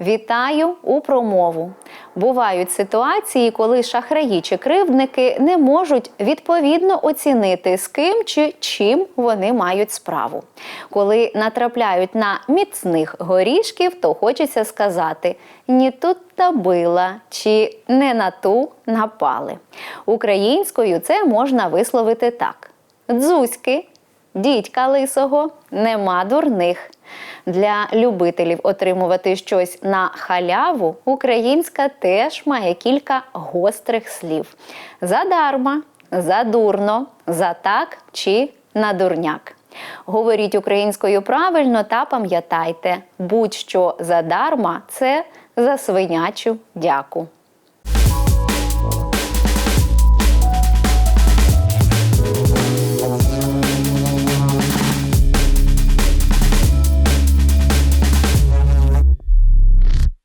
Вітаю у промову. Бувають ситуації, коли шахраї чи кривдники не можуть відповідно оцінити, з ким чи чим вони мають справу. Коли натрапляють на міцних горішків, то хочеться сказати: ні тут та била чи не на ту напали. Українською це можна висловити так: дзузьки, дідька лисого, нема дурних. Для любителів отримувати щось на халяву українська теж має кілька гострих слів: задарма, задурно, за так чи на дурняк. Говоріть українською правильно та пам'ятайте, будь-що задарма це за свинячу дяку.